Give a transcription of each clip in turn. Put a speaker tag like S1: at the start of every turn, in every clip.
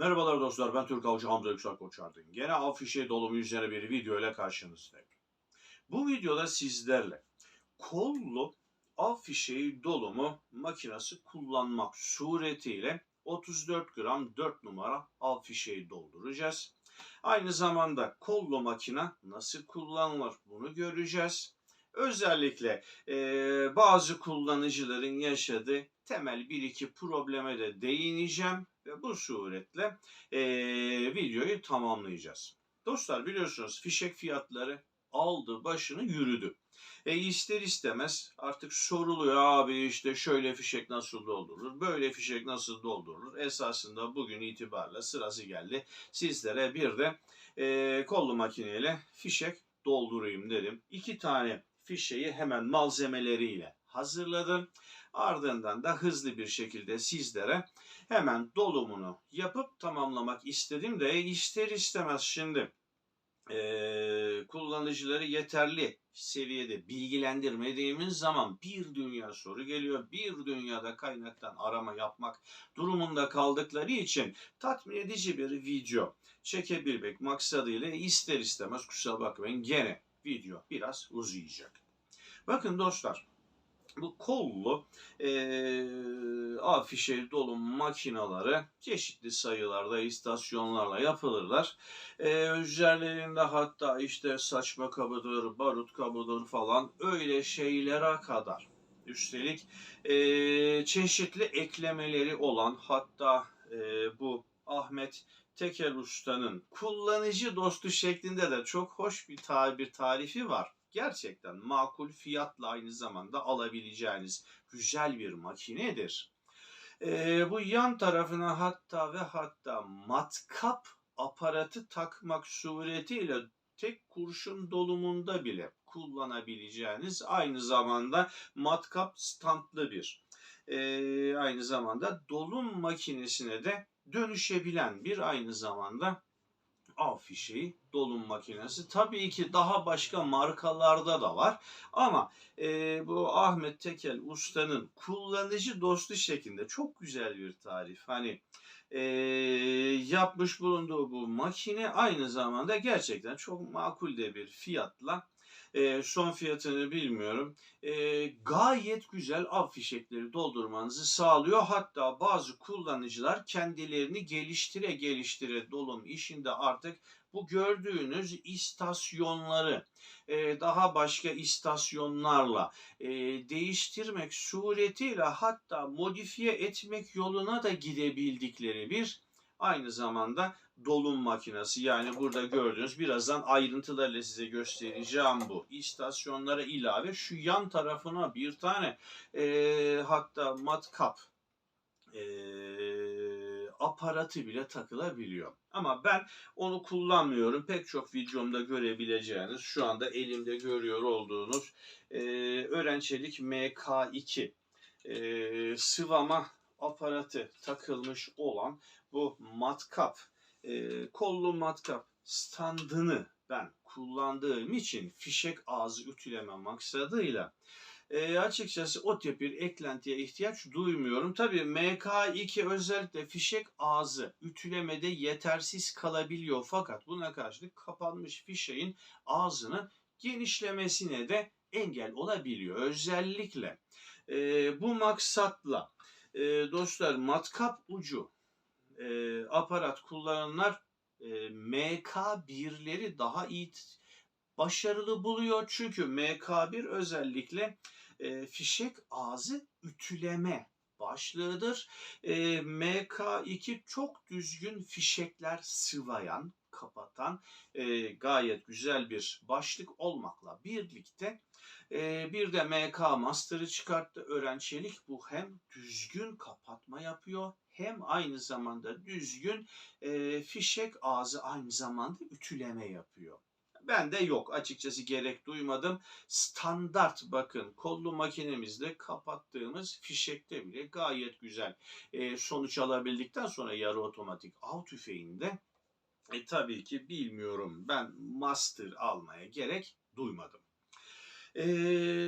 S1: Merhabalar dostlar ben Türk Avcı Hamza Yüksel Koçardın. Gene afişe dolumu üzerine bir video ile karşınızdayım. Bu videoda sizlerle kollu afişeyi dolumu makinesi kullanmak suretiyle 34 gram 4 numara afişeyi dolduracağız. Aynı zamanda kollu makine nasıl kullanılır bunu göreceğiz. Özellikle eee, bazı kullanıcıların yaşadığı temel bir iki probleme de değineceğim ve bu suretle eee, videoyu tamamlayacağız. Dostlar biliyorsunuz fişek fiyatları aldı başını yürüdü. E ister istemez artık soruluyor abi işte şöyle fişek nasıl doldurulur, böyle fişek nasıl doldurulur. Esasında bugün itibariyle sırası geldi. Sizlere bir de eee kollu makineyle fişek doldurayım dedim. İki tane fişeyi hemen malzemeleriyle hazırladım. Ardından da hızlı bir şekilde sizlere hemen dolumunu yapıp tamamlamak istedim de e, ister istemez şimdi eee, kullanıcıları yeterli seviyede bilgilendirmediğimiz zaman bir dünya soru geliyor. Bir dünyada kaynaktan arama yapmak durumunda kaldıkları için tatmin edici bir video çekebilmek maksadıyla ister istemez kusura bakmayın gene video biraz uzayacak. Bakın dostlar bu kollu eee afişe dolu makinaları çeşitli sayılarda istasyonlarla yapılırlar. Eee üzerlerinde hatta işte saçma kabıdır, barut kabıdır falan öyle şeylere kadar. Üstelik eee, çeşitli eklemeleri olan hatta eee, bu Ahmet Tekel Usta'nın kullanıcı dostu şeklinde de çok hoş bir tabir tarifi var. Gerçekten makul fiyatla aynı zamanda alabileceğiniz güzel bir makinedir. Ee, bu yan tarafına hatta ve hatta matkap aparatı takmak suretiyle tek kurşun dolumunda bile kullanabileceğiniz aynı zamanda matkap standlı bir ee, aynı zamanda dolum makinesine de dönüşebilen bir aynı zamanda afişi dolum makinesi. Tabii ki daha başka markalarda da var ama e, bu Ahmet Tekel Usta'nın kullanıcı dostu şeklinde çok güzel bir tarif. Hani e, yapmış bulunduğu bu makine aynı zamanda gerçekten çok makul de bir fiyatla e, son fiyatını bilmiyorum. E, gayet güzel av fişekleri doldurmanızı sağlıyor. Hatta bazı kullanıcılar kendilerini geliştire geliştire dolum işinde artık bu gördüğünüz istasyonları e, daha başka istasyonlarla e, değiştirmek suretiyle hatta modifiye etmek yoluna da gidebildikleri bir aynı zamanda dolum makinesi. Yani burada gördüğünüz birazdan ayrıntılarıyla size göstereceğim bu. İstasyonlara ilave şu yan tarafına bir tane e, hatta matkap e, aparatı bile takılabiliyor. Ama ben onu kullanmıyorum. Pek çok videomda görebileceğiniz şu anda elimde görüyor olduğunuz e, Örençelik MK2 e, sıvama aparatı takılmış olan bu matkap e, kollu matkap standını ben kullandığım için fişek ağzı ütüleme maksadıyla e, açıkçası o tip bir eklentiye ihtiyaç duymuyorum. Tabii MK2 özellikle fişek ağzı ütülemede yetersiz kalabiliyor fakat buna karşılık kapanmış fişeğin ağzını genişlemesine de engel olabiliyor. Özellikle e, bu maksatla e, dostlar matkap ucu e, aparat kullananlar e, MK1'leri daha iyi başarılı buluyor. Çünkü MK1 özellikle e, fişek ağzı ütüleme başlığıdır. E, MK2 çok düzgün fişekler sıvayan, kapatan e, gayet güzel bir başlık olmakla birlikte e, bir de MK Master'ı çıkarttı. Öğrencilik bu hem düzgün kapatma yapıyor hem aynı zamanda düzgün e, fişek ağzı aynı zamanda ütüleme yapıyor. Ben de yok açıkçası gerek duymadım. Standart bakın kollu makinemizde kapattığımız fişekte bile gayet güzel e, sonuç alabildikten sonra yarı otomatik av tüfeğinde e, tabii ki bilmiyorum ben master almaya gerek duymadım. E,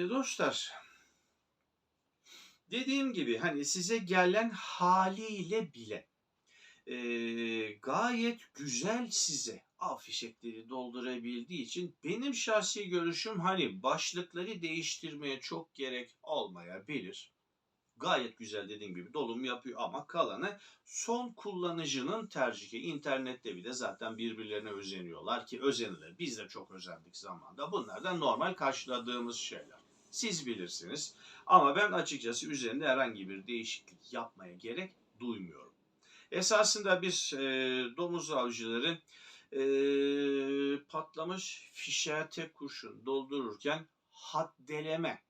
S1: dostlar dediğim gibi hani size gelen haliyle bile e, gayet güzel size afişekleri doldurabildiği için benim şahsi görüşüm hani başlıkları değiştirmeye çok gerek olmayabilir. Gayet güzel dediğim gibi dolum yapıyor ama kalanı son kullanıcının tercihi. İnternette bir de zaten birbirlerine özeniyorlar ki özenilir. Biz de çok özendik zamanda. Bunlar da normal karşıladığımız şeyler. Siz bilirsiniz. Ama ben açıkçası üzerinde herhangi bir değişiklik yapmaya gerek duymuyorum. Esasında biz e, domuz avcıları e, patlamış fişeğe tek kurşun doldururken haddeleme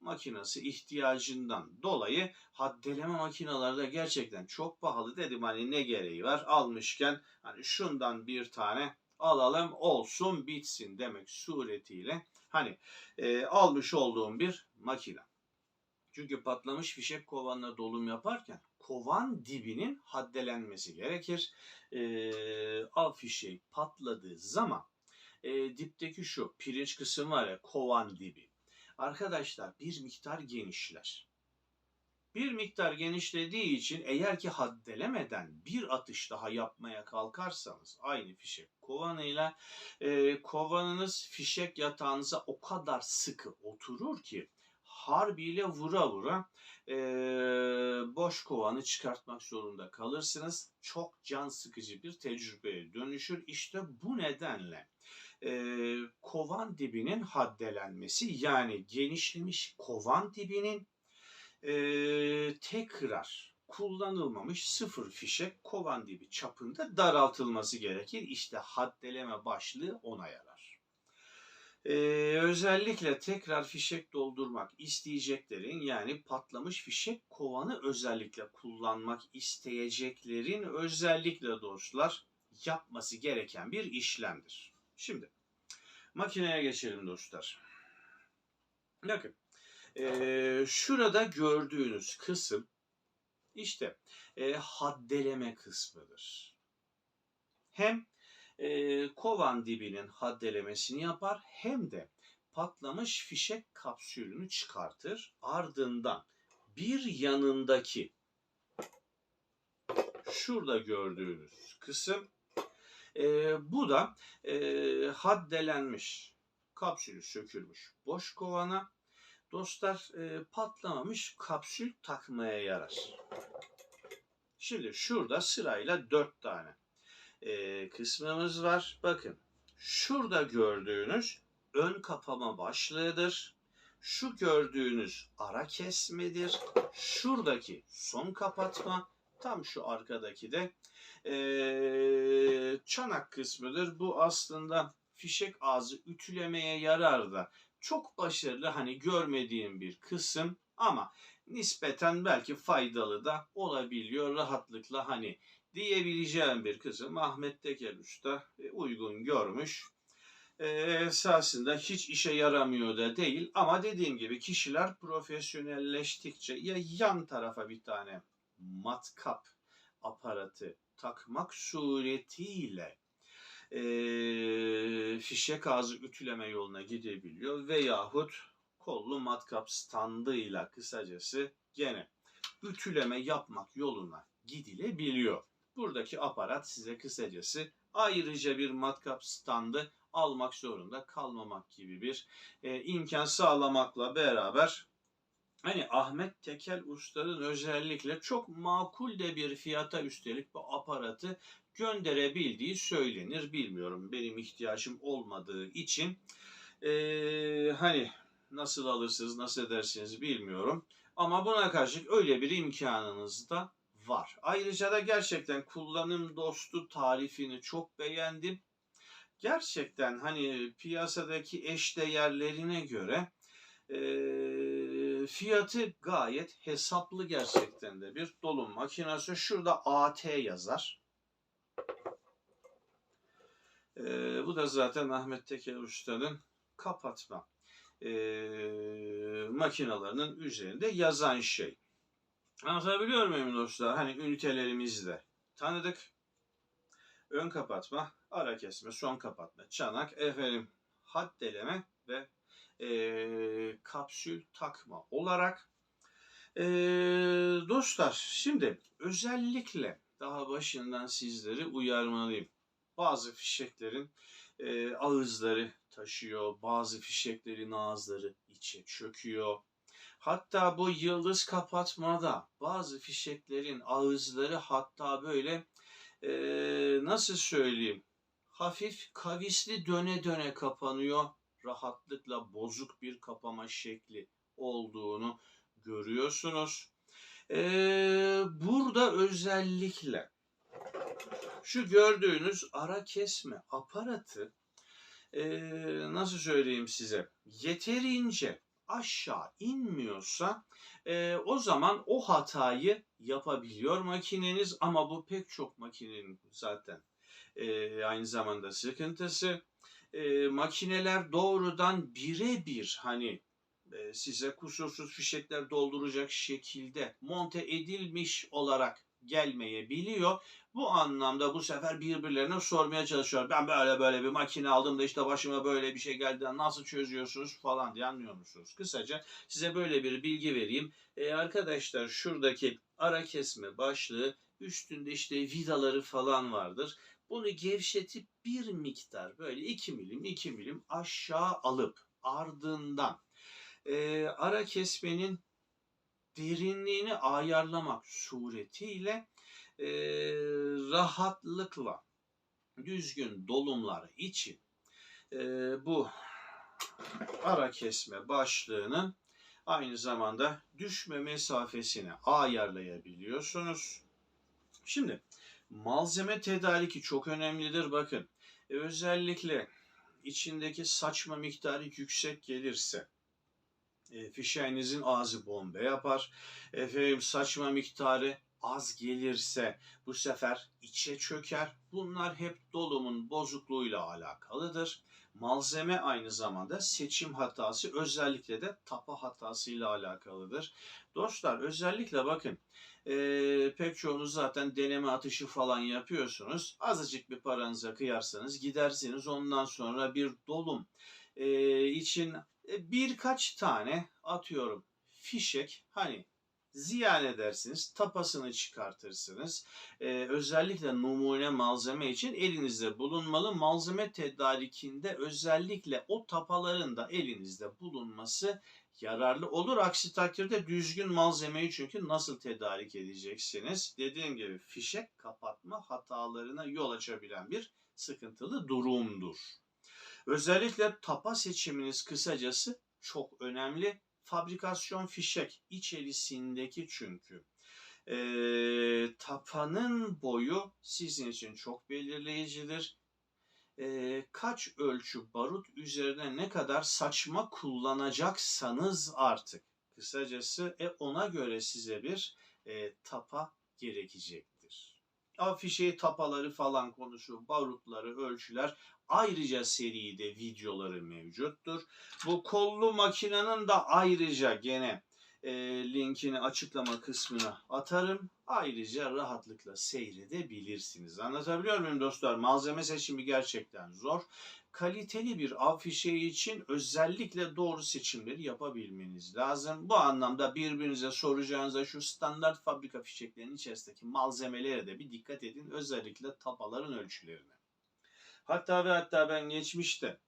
S1: makinesi ihtiyacından dolayı haddeleme makineleri de gerçekten çok pahalı dedim hani ne gereği var almışken hani şundan bir tane alalım olsun bitsin demek suretiyle hani e, almış olduğum bir makine. Çünkü patlamış fişek kovanla dolum yaparken kovan dibinin haddelenmesi gerekir. E, av fişeği patladığı zaman e, dipteki şu pirinç kısım var ya kovan dibi. Arkadaşlar bir miktar genişler. Bir miktar genişlediği için eğer ki haddelemeden bir atış daha yapmaya kalkarsanız aynı fişek kovanıyla e, kovanınız fişek yatağınıza o kadar sıkı oturur ki harbiyle vura vura e, boş kovanı çıkartmak zorunda kalırsınız. Çok can sıkıcı bir tecrübeye dönüşür. İşte bu nedenle e, kovan dibinin haddelenmesi yani genişlemiş kovan dibinin e, tekrar kullanılmamış sıfır fişek kovan dibi çapında daraltılması gerekir. İşte haddeleme başlığı ona yarar. Ee, özellikle tekrar fişek doldurmak isteyeceklerin yani patlamış fişek kovanı özellikle kullanmak isteyeceklerin özellikle dostlar yapması gereken bir işlemdir. Şimdi makineye geçelim dostlar. Bakın ee, şurada gördüğünüz kısım işte e, haddeleme kısmıdır. Hem e, kovan dibinin haddelemesini yapar hem de patlamış fişek kapsülünü çıkartır. Ardından bir yanındaki şurada gördüğünüz kısım e, bu da e, haddelenmiş kapsülü sökülmüş boş kovana dostlar e, patlamamış kapsül takmaya yarar. Şimdi şurada sırayla dört tane e, kısmımız var. Bakın şurada gördüğünüz ön kapama başlığıdır. Şu gördüğünüz ara kesmedir. Şuradaki son kapatma. Tam şu arkadaki de e, çanak kısmıdır. Bu aslında fişek ağzı ütülemeye yarar da çok başarılı hani görmediğim bir kısım ama nispeten belki faydalı da olabiliyor rahatlıkla hani diyebileceğim bir kısım Ahmet Tekel Usta e, uygun görmüş. E, esasında hiç işe yaramıyor da değil ama dediğim gibi kişiler profesyonelleştikçe ya yan tarafa bir tane matkap aparatı takmak suretiyle e, fişek ağzı ütüleme yoluna gidebiliyor veyahut kollu matkap standıyla kısacası gene ütüleme yapmak yoluna gidilebiliyor. Buradaki aparat size kısacası ayrıca bir matkap standı almak zorunda kalmamak gibi bir e, imkan sağlamakla beraber hani Ahmet Tekel Usta'nın özellikle çok makul de bir fiyata üstelik bu aparatı gönderebildiği söylenir. Bilmiyorum benim ihtiyacım olmadığı için e, hani nasıl alırsınız nasıl edersiniz bilmiyorum. Ama buna karşılık öyle bir imkanınız da var. Ayrıca da gerçekten kullanım dostu tarifini çok beğendim. Gerçekten hani piyasadaki eş değerlerine göre e, fiyatı gayet hesaplı gerçekten de bir dolum makinesi. Şurada AT yazar. E, bu da zaten Ahmet Tekel Usta'nın kapatma e, makinalarının üzerinde yazan şey. Anlatabiliyor muyum dostlar? Hani ünitelerimizi de tanıdık. Ön kapatma, ara kesme, son kapatma, çanak, efendim haddeleme ve e, kapsül takma olarak e, dostlar şimdi özellikle daha başından sizleri uyarmalıyım. Bazı fişeklerin e, ağızları taşıyor, bazı fişeklerin ağızları içe çöküyor. Hatta bu yıldız kapatmada bazı fişeklerin ağızları hatta böyle e, nasıl söyleyeyim hafif kavisli döne döne kapanıyor. Rahatlıkla bozuk bir kapama şekli olduğunu görüyorsunuz. Ee, burada özellikle şu gördüğünüz ara kesme aparatı ee, nasıl söyleyeyim size yeterince aşağı inmiyorsa ee, o zaman o hatayı yapabiliyor makineniz ama bu pek çok makinenin zaten ee, aynı zamanda sıkıntısı. Ee, makineler doğrudan birebir hani e, size kusursuz fişekler dolduracak şekilde monte edilmiş olarak gelmeyebiliyor. Bu anlamda bu sefer birbirlerine sormaya çalışıyor. Ben böyle böyle bir makine aldım da işte başıma böyle bir şey geldi. Nasıl çözüyorsunuz falan diye anlıyor musunuz? Kısaca size böyle bir bilgi vereyim. Ee, arkadaşlar şuradaki ara kesme başlığı üstünde işte vidaları falan vardır. Bunu gevşetip bir miktar böyle 2 milim 2 milim aşağı alıp ardından e, ara kesmenin derinliğini ayarlamak suretiyle e, rahatlıkla düzgün dolumlar için e, bu ara kesme başlığının aynı zamanda düşme mesafesini ayarlayabiliyorsunuz. Şimdi malzeme tedariki çok önemlidir bakın. E, özellikle içindeki saçma miktarı yüksek gelirse e, fişeğinizin ağzı bombe yapar. Efendim saçma miktarı az gelirse bu sefer içe çöker. Bunlar hep dolumun bozukluğuyla alakalıdır. Malzeme aynı zamanda seçim hatası özellikle de tapa hatasıyla alakalıdır. Dostlar özellikle bakın e, pek çoğunuz zaten deneme atışı falan yapıyorsunuz. Azıcık bir paranıza kıyarsanız gidersiniz ondan sonra bir dolum e, için birkaç tane atıyorum fişek hani ziyan edersiniz, tapasını çıkartırsınız. Ee, özellikle numune malzeme için elinizde bulunmalı. Malzeme tedarikinde özellikle o tapaların da elinizde bulunması yararlı olur. Aksi takdirde düzgün malzemeyi çünkü nasıl tedarik edeceksiniz? Dediğim gibi fişek kapatma hatalarına yol açabilen bir sıkıntılı durumdur. Özellikle tapa seçiminiz kısacası çok önemli. Fabrikasyon fişek içerisindeki çünkü. E, tapanın boyu sizin için çok belirleyicidir. E, kaç ölçü barut üzerine ne kadar saçma kullanacaksanız artık kısacası e, ona göre size bir e, tapa gerekecektir. Afişe tapaları falan konuşuyor, barutları, ölçüler ayrıca seride videoları mevcuttur. Bu kollu makinenin da ayrıca gene e, linkini açıklama kısmına atarım. Ayrıca rahatlıkla seyredebilirsiniz. Anlatabiliyor muyum dostlar? Malzeme seçimi gerçekten zor. Kaliteli bir av fişeği için özellikle doğru seçimleri yapabilmeniz lazım. Bu anlamda birbirinize soracağınıza şu standart fabrika fişeklerinin içerisindeki malzemelere de bir dikkat edin. Özellikle tapaların ölçülerine. Hatta ve hatta ben geçmişte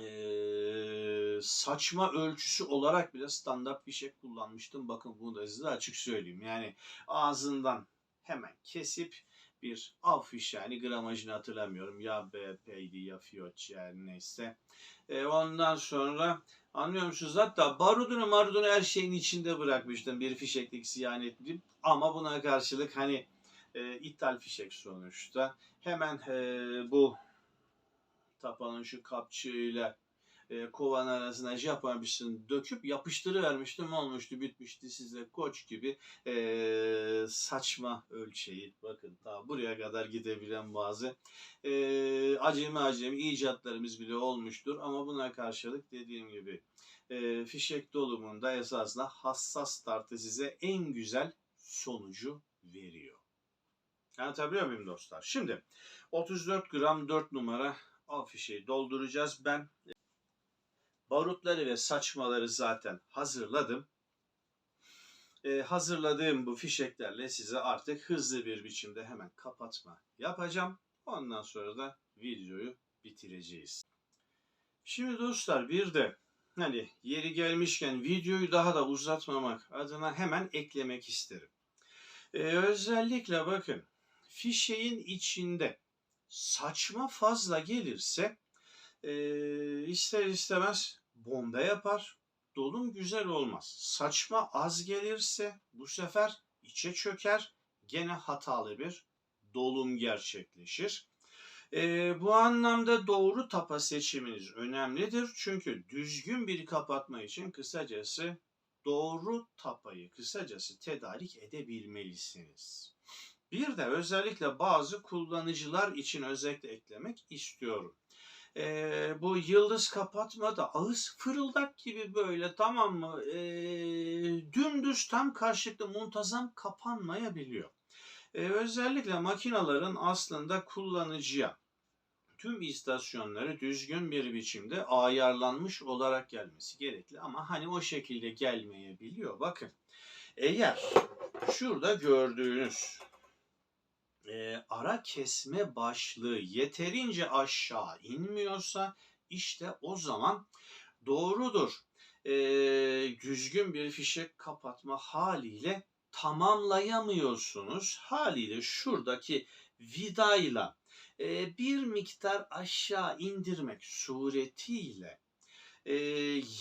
S1: ee, saçma ölçüsü olarak bile standart bir şey kullanmıştım. Bakın bunu da size açık söyleyeyim. Yani ağzından hemen kesip bir av fiş yani gramajını hatırlamıyorum. Ya BP'ydi ya Fiyot yani neyse. E, ondan sonra anlıyor musunuz? Hatta barudunu marudunu her şeyin içinde bırakmıştım. Bir fişeklik ziyan ettim. Ama buna karşılık hani e, ithal fişek sonuçta. Hemen e, bu tapanın şu kapçığıyla e, kovan arasına Japon bir döküp yapıştırıvermiştim olmuştu bitmişti size koç gibi e, saçma ölçeği bakın ta buraya kadar gidebilen bazı e, acemi acemi icatlarımız bile olmuştur ama buna karşılık dediğim gibi e, fişek dolumunda esasında hassas tartı size en güzel sonucu veriyor. Anlatabiliyor muyum dostlar? Şimdi 34 gram 4 numara afişeyi dolduracağız. Ben barutları ve saçmaları zaten hazırladım. e, hazırladığım bu fişeklerle size artık hızlı bir biçimde hemen kapatma yapacağım. Ondan sonra da videoyu bitireceğiz. Şimdi dostlar bir de hani yeri gelmişken videoyu daha da uzatmamak adına hemen eklemek isterim. Ee, özellikle bakın fişeğin içinde saçma fazla gelirse e, ister istemez bomba yapar. Dolum güzel olmaz. Saçma az gelirse bu sefer içe çöker. Gene hatalı bir dolum gerçekleşir. Ee, bu anlamda doğru tapa seçiminiz önemlidir. Çünkü düzgün bir kapatma için kısacası doğru tapayı kısacası tedarik edebilmelisiniz. Bir de özellikle bazı kullanıcılar için özellikle eklemek istiyorum. Ee, bu yıldız kapatmada ağız fırıldak gibi böyle tamam mı ee, dümdüz tam karşılıklı muntazam kapanmayabiliyor. Ee, özellikle makinaların aslında kullanıcıya tüm istasyonları düzgün bir biçimde ayarlanmış olarak gelmesi gerekli ama hani o şekilde gelmeyebiliyor. Bakın eğer şurada gördüğünüz e, ara kesme başlığı yeterince aşağı inmiyorsa işte o zaman doğrudur. E, düzgün bir fişek kapatma haliyle tamamlayamıyorsunuz. Haliyle şuradaki vidayla e, bir miktar aşağı indirmek suretiyle e,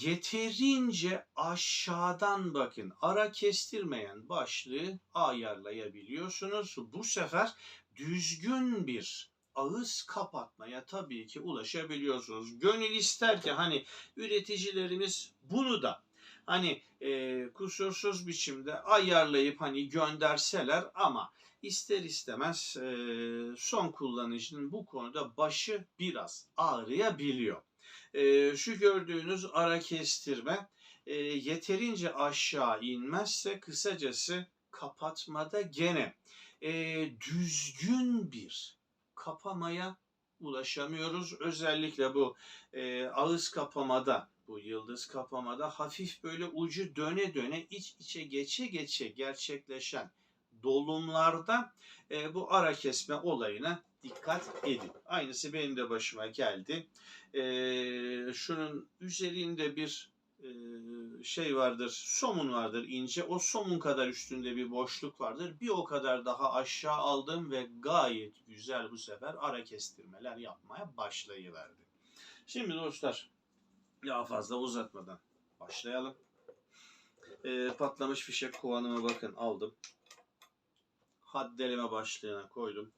S1: yeterince aşağıdan bakın ara kestirmeyen başlığı ayarlayabiliyorsunuz. Bu sefer düzgün bir ağız kapatmaya tabii ki ulaşabiliyorsunuz. Gönül ister ki hani üreticilerimiz bunu da hani e, kusursuz biçimde ayarlayıp hani gönderseler ama ister istemez e, son kullanıcının bu konuda başı biraz ağrıyabiliyor. E, şu gördüğünüz ara kestirme e, yeterince aşağı inmezse kısacası kapatmada gene e, düzgün bir kapamaya ulaşamıyoruz. Özellikle bu e, ağız kapamada, bu yıldız kapamada hafif böyle ucu döne döne iç içe geçe geçe gerçekleşen dolumlarda e, bu ara kesme olayına dikkat edin. Aynısı benim de başıma geldi. E, şunun üzerinde bir e, şey vardır, somun vardır ince. O somun kadar üstünde bir boşluk vardır. Bir o kadar daha aşağı aldım ve gayet güzel bu sefer ara kestirmeler yapmaya başlayıverdi. Şimdi dostlar daha fazla uzatmadan başlayalım. E, patlamış fişek kovanıma bakın aldım. Haddeleme başlığına koydum.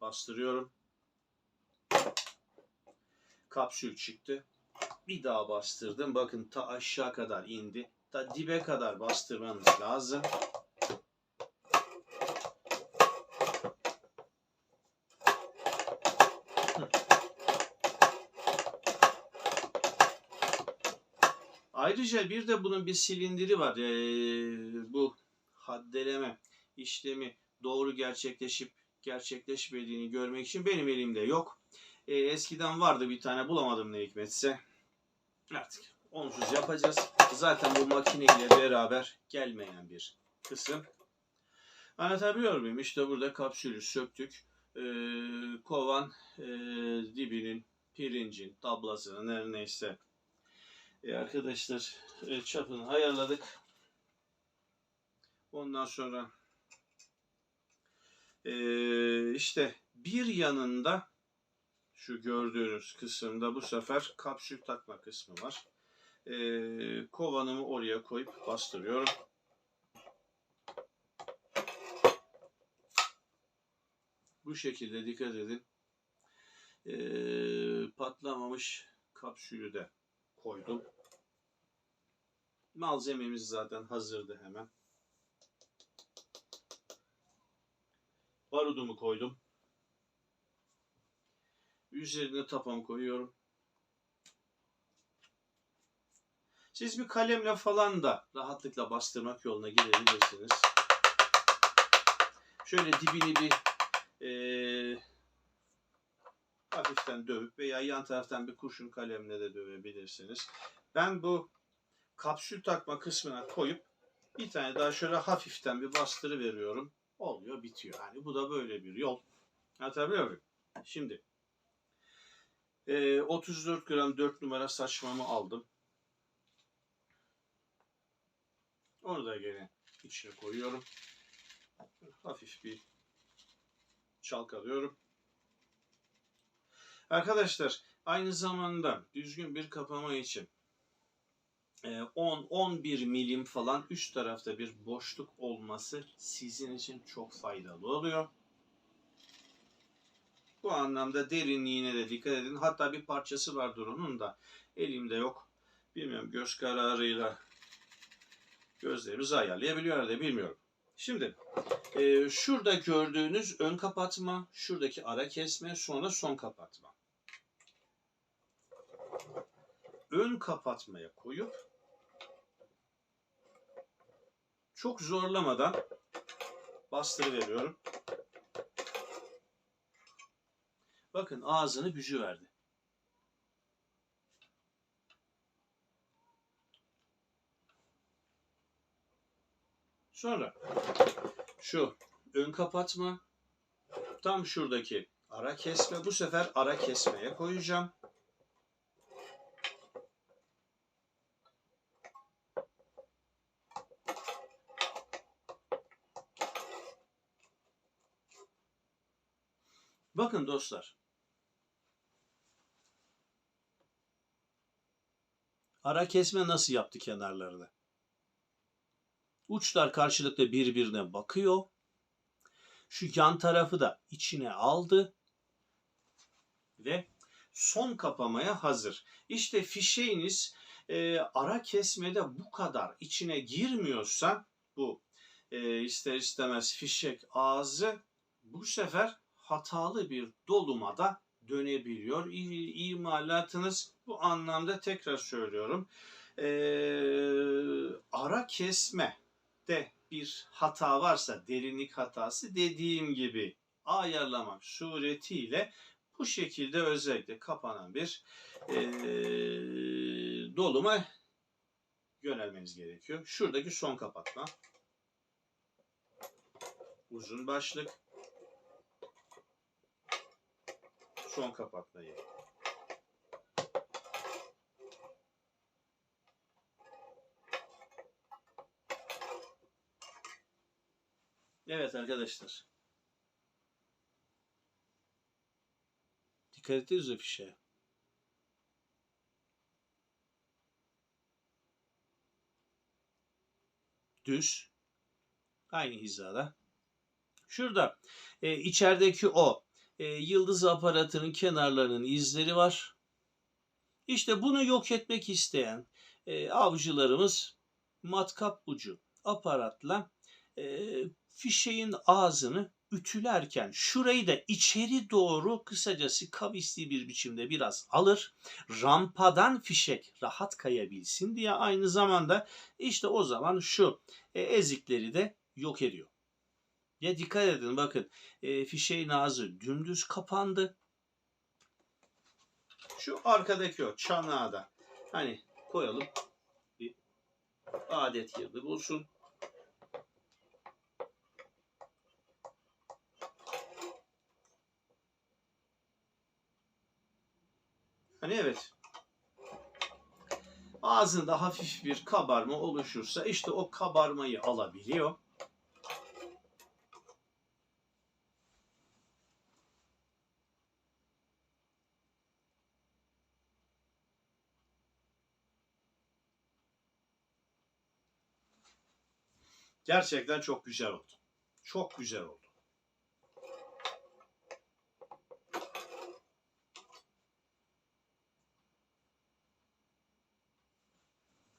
S1: Bastırıyorum. Kapsül çıktı. Bir daha bastırdım. Bakın ta aşağı kadar indi. Ta dibe kadar bastırmanız lazım. Ayrıca bir de bunun bir silindiri var. Ee, bu haddeleme işlemi doğru gerçekleşip gerçekleşmediğini görmek için benim elimde yok. E, eskiden vardı bir tane bulamadım ne hikmetse. Artık onsuz yapacağız. Zaten bu makineyle beraber gelmeyen bir kısım. Anlatabiliyor muyum? İşte burada kapsülü söktük. E, kovan e, dibinin, pirincin, tablasının her neyse. E, arkadaşlar e, çapını ayarladık. Ondan sonra ee, işte bir yanında şu gördüğünüz kısımda bu sefer kapsül takma kısmı var. Ee, kovanımı oraya koyup bastırıyorum. Bu şekilde dikkat edin. Ee, patlamamış kapsülü de koydum. Malzememiz zaten hazırdı hemen. Barudumu koydum. Üzerine tapam koyuyorum. Siz bir kalemle falan da rahatlıkla bastırmak yoluna gidebilirsiniz. Şöyle dibini bir e, hafiften dövüp veya yan taraftan bir kurşun kalemle de dövebilirsiniz. Ben bu kapsül takma kısmına koyup Bir tane daha şöyle hafiften bir bastırı veriyorum. Oluyor bitiyor. Yani bu da böyle bir yol. Anlatabiliyor muyum? Şimdi e, 34 gram 4 numara saçmamı aldım. Onu da gene içine koyuyorum. Hafif bir çalkalıyorum. Arkadaşlar aynı zamanda düzgün bir kapama için e, 10-11 milim falan üst tarafta bir boşluk olması sizin için çok faydalı oluyor. Bu anlamda derinliğine de dikkat edin. Hatta bir parçası vardır onun da elimde yok. Bilmiyorum göz kararıyla gözlerimizi ayarlayabiliyor herhalde bilmiyorum. Şimdi e, şurada gördüğünüz ön kapatma, şuradaki ara kesme, sonra son kapatma. Ön kapatmaya koyup çok zorlamadan bastırı veriyorum. Bakın ağzını büzü verdi. Sonra şu ön kapatma tam şuradaki ara kesme bu sefer ara kesmeye koyacağım. Bakın dostlar. Ara kesme nasıl yaptı kenarlarını? Uçlar karşılıklı birbirine bakıyor. Şu yan tarafı da içine aldı. Ve son kapamaya hazır. İşte fişeğiniz e, ara kesmede bu kadar içine girmiyorsa bu e, ister istemez fişek ağzı bu sefer hatalı bir dolumada dönebiliyor. İmalatınız bu anlamda tekrar söylüyorum. E, ara kesme de bir hata varsa derinlik hatası dediğim gibi ayarlamak suretiyle bu şekilde özellikle kapanan bir e, doluma yönelmeniz gerekiyor. Şuradaki son kapatma. Uzun başlık. Son kapatmayı. Evet arkadaşlar. Dikkat ediniz o fişe. Düz. Aynı hizada. Şurada e, içerideki o e, yıldız aparatının kenarlarının izleri var. İşte bunu yok etmek isteyen e, avcılarımız matkap ucu aparatla e, fişeğin ağzını ütülerken şurayı da içeri doğru kısacası kavisli bir biçimde biraz alır. Rampadan fişek rahat kayabilsin diye aynı zamanda işte o zaman şu e, ezikleri de yok ediyor. Ya dikkat edin bakın e, fişeğin ağzı dümdüz kapandı. Şu arkadaki o çanağı da hani koyalım bir adet yeri bulsun. Hani evet. Ağzında hafif bir kabarma oluşursa işte o kabarmayı alabiliyor. Gerçekten çok güzel oldu. Çok güzel oldu.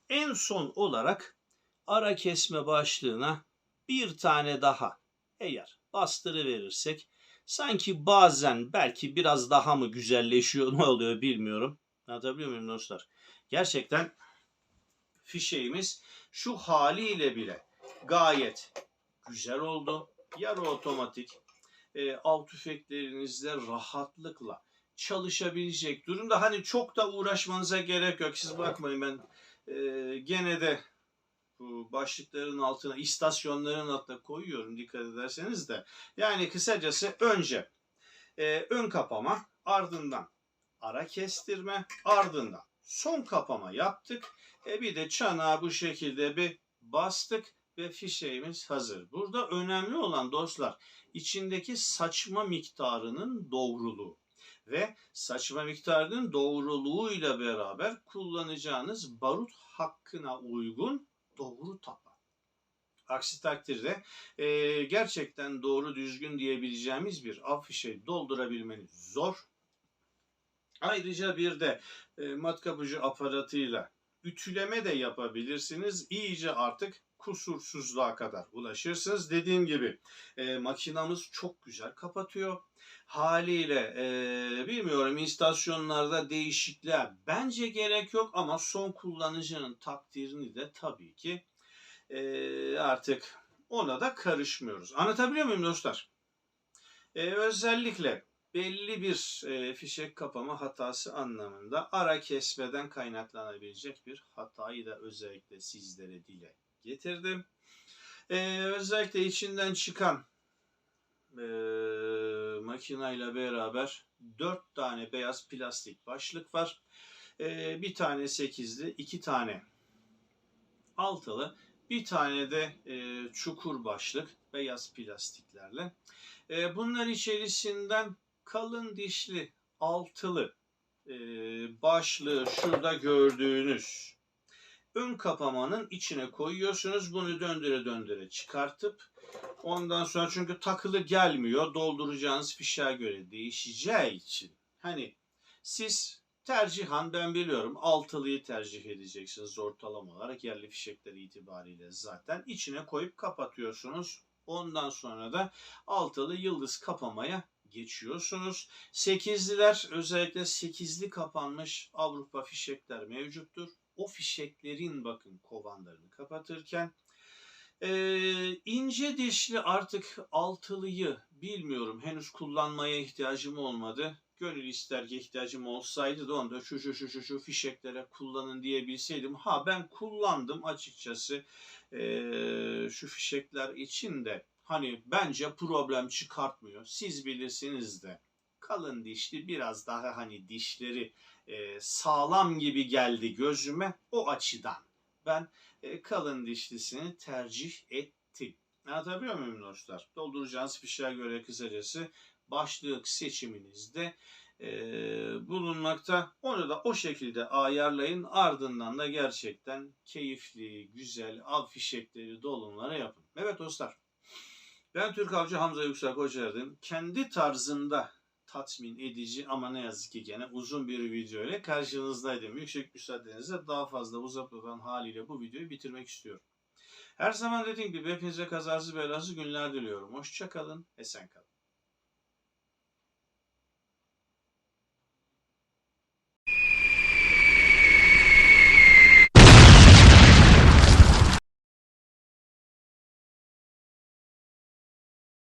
S1: En son olarak ara kesme başlığına bir tane daha eğer bastırı verirsek sanki bazen belki biraz daha mı güzelleşiyor ne oluyor bilmiyorum. Anlatabiliyor muyum dostlar? Gerçekten fişeğimiz şu haliyle bile gayet güzel oldu. Yarı otomatik e, av tüfeklerinizle rahatlıkla çalışabilecek durumda. Hani çok da uğraşmanıza gerek yok. Siz bakmayın ben e, gene de bu başlıkların altına, istasyonların altına koyuyorum dikkat ederseniz de. Yani kısacası önce e, ön kapama, ardından ara kestirme, ardından son kapama yaptık. E bir de çanağı bu şekilde bir bastık ve fişeğimiz hazır. Burada önemli olan dostlar içindeki saçma miktarının doğruluğu ve saçma miktarının doğruluğuyla beraber kullanacağınız barut hakkına uygun doğru tapa. Aksi takdirde e, gerçekten doğru düzgün diyebileceğimiz bir afişe doldurabilmeniz zor. Ayrıca bir de e, matkap aparatıyla ütüleme de yapabilirsiniz. İyice artık kusursuzluğa kadar ulaşırsınız. Dediğim gibi e, makinamız çok güzel kapatıyor. Haliyle e, bilmiyorum istasyonlarda değişikliğe bence gerek yok ama son kullanıcının takdirini de tabii ki e, artık ona da karışmıyoruz. Anlatabiliyor muyum dostlar? E, özellikle belli bir e, fişek kapama hatası anlamında ara kesmeden kaynaklanabilecek bir hatayı da özellikle sizlere dile getirdim. E, özellikle içinden çıkan e, makinayla beraber 4 tane beyaz plastik başlık var. E, bir tane 8'li, iki tane altılı, bir tane de e, çukur başlık beyaz plastiklerle. E, bunlar içerisinden kalın dişli altılı e, başlığı şurada gördüğünüz ön kapamanın içine koyuyorsunuz. Bunu döndüre döndüre çıkartıp ondan sonra çünkü takılı gelmiyor. Dolduracağınız fişe göre değişeceği için. Hani siz tercihan ben biliyorum altılıyı tercih edeceksiniz ortalama olarak yerli fişekler itibariyle zaten içine koyup kapatıyorsunuz. Ondan sonra da altılı yıldız kapamaya geçiyorsunuz. Sekizliler özellikle sekizli kapanmış Avrupa fişekler mevcuttur. O fişeklerin bakın kovanlarını kapatırken ee, ince dişli artık altılıyı bilmiyorum henüz kullanmaya ihtiyacım olmadı. Gönül ister ki ihtiyacım olsaydı da onda şu şu şu şu, şu fişeklere kullanın diyebilseydim. Ha ben kullandım açıkçası ee, şu fişekler için de hani bence problem çıkartmıyor. Siz bilirsiniz de kalın dişli biraz daha hani dişleri e, sağlam gibi geldi gözüme o açıdan. Ben e, kalın dişlisini tercih ettim. Anlatabiliyor muyum dostlar? Dolduracağınız fişe göre kısacası başlık seçiminizde e, bulunmakta. Onu da o şekilde ayarlayın. Ardından da gerçekten keyifli, güzel av fişekleri dolumlara yapın. Evet dostlar. Ben Türk Avcı Hamza Yüksek Hocalar'ın kendi tarzında tatmin edici ama ne yazık ki gene uzun bir video ile karşınızdaydım. Yüksek müsaadenizle daha fazla uzatmadan haliyle bu videoyu bitirmek istiyorum. Her zaman dediğim gibi hepinize kazasız belasız günler diliyorum. Hoşçakalın, esen kalın.